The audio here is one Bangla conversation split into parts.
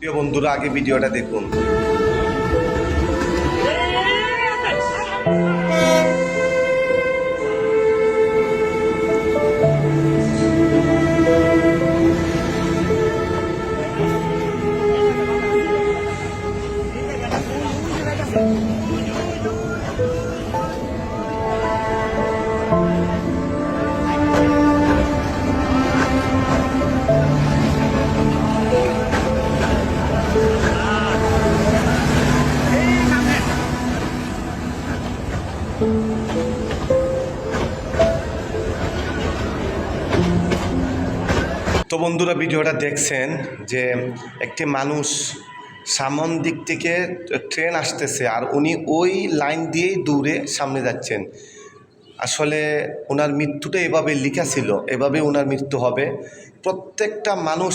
প্রিয় বন্ধুরা আগে ভিডিওটা দেখুন। তো বন্ধুরা ভিডিওটা দেখছেন যে একটি মানুষ সামন দিক থেকে ট্রেন আসতেছে আর উনি ওই লাইন দিয়েই দূরে সামনে যাচ্ছেন। আসলে ওনার মৃত্যুটা এভাবে লেখা ছিল, এভাবে ওনার মৃত্যু হবে। প্রত্যেকটা মানুষ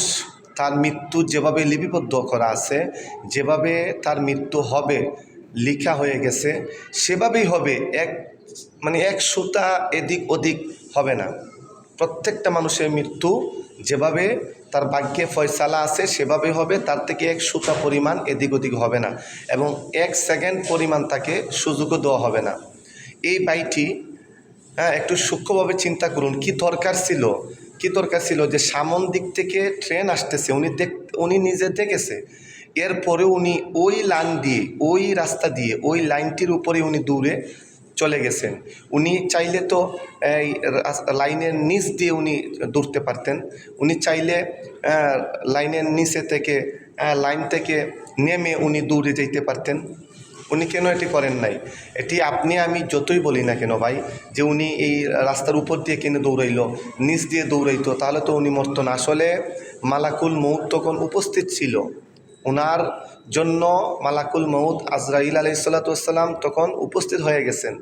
তার মৃত্যু যেভাবে লিপিবদ্ধ করা আছে, যেভাবে তার মৃত্যু হবে, লেখা হয়ে গেছে, সেভাবেই হবে। এক মানে এক সুতা এদিক ওদিক হবে না। প্রত্যেকটা মানুষের মৃত্যু যেভাবে তার ভাগ্যে ফয়সালা আছে সেভাবে হবে। তার থেকে এক সুতা পরিমাণ এদিক ওদিক হবে না এবং এক সেকেন্ড পরিমাণ তাকে সুযোগও দেওয়া হবে না। এই বাইটি হ্যাঁ একটু সূক্ষ্মভাবে চিন্তা করুন, কি দরকার ছিল? কি দরকার ছিল যে সামন দিক থেকে ট্রেন আসতেছে, উনি দেখ, উনি নিজে দেখেছে। এরপরে উনি ওই লাইন দিয়ে, ওই রাস্তা দিয়ে, ওই লাইনটির উপরে উনি দূরে চলে গেছেন। উনি চাইলে তো এই লাইনের নিচ দিয়ে উনি দৌড়তে পারতেন। উনি চাইলে লাইনের নিচে থেকে লাইন থেকে নেমে উনি দৌড়ে যেতে পারতেন। উনি কেন এটি করেন নাই? এটি আপনি, আমি যতই বলি না কেন ভাই, যে উনি এই রাস্তার উপর দিয়ে কেন দৌড়াইলো, নিচ দিয়ে দৌড়াইতো, তাহলে তো উনি মরতো না। আসলে মালাকুল মৌত উপস্থিত ছিল। ওনার জন্য মালাকুল মৌদ আজরাইল আলাইসাল্লাতাম তখন উপস্থিত হয়ে গেছেন।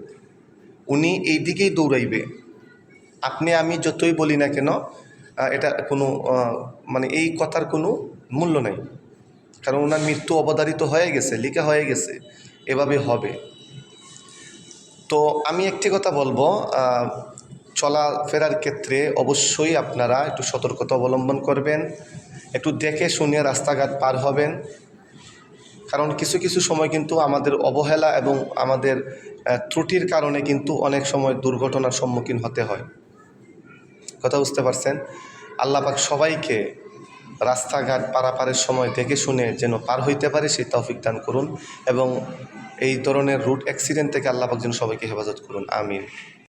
উনি এই দিকেই দৌড়াইবে। আপনি, আমি যতই বলি না কেন এটা কোনো মানে এই কথার কোনো মূল্য নেই। কারণ ওনার মৃত্যু অবধারিত হয়ে গেছে, লিখা হয়ে গেছে। এভাবে হবে। তো আমি একটি কথা বলব চলাফেরার ক্ষেত্রে অবশ্যই আপনারা একটু সতর্কতা অবলম্বন করবেন। একটু দেখে শুনে রাস্তাঘাট পার হবেন। কারণ কিছু কিছু সময় কিন্তু আমাদের অবহেলা এবং আমাদের ত্রুটির কারণে কিন্তু অনেক সময় দুর্ঘটনার সম্মুখীন হতে হয়। কথা বুঝতে পারছেন? আল্লাহ পাক সবাইকে রাস্তাঘাট পারাপারের সময় দেখে শুনে যেন পার হইতে পারে সেই তৌফিক দান করুন এবং এই ধরনের রুট অ্যাক্সিডেন্ট থেকে আল্লাহ পাক যেন সবাইকে হেফাজত করুন। আমিন।